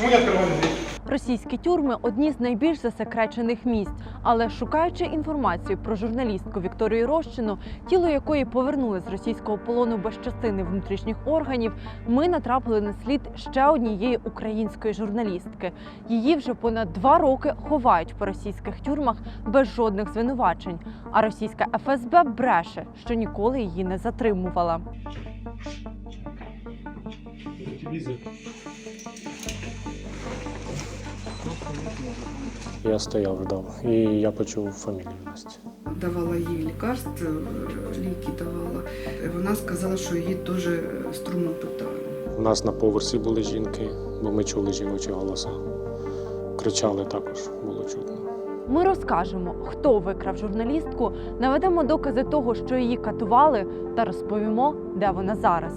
Почему не открывали дверь? Російські тюрми одні з найбільш засекречених місць. Але шукаючи інформацію про журналістку Вікторію Рощину, тіло якої повернули з російського полону без частини внутрішніх органів, ми натрапили на слід ще однієї української журналістки. Її вже понад два роки ховають по російських тюрмах без жодних звинувачень. А російська ФСБ бреше, що ніколи її не затримувала. Телевизор. Я стояв, ждав, і я почув фамілію Насті. давала їй лікарства, е, ліки давала. Вона сказала, що її теж струмом питали. У нас на поверсі були жінки, бо ми чули жіночі голоса. Кричали також, було чутно. Ми розкажемо, хто викрав журналістку, наведемо докази того, що її катували, та розповімо, де вона зараз.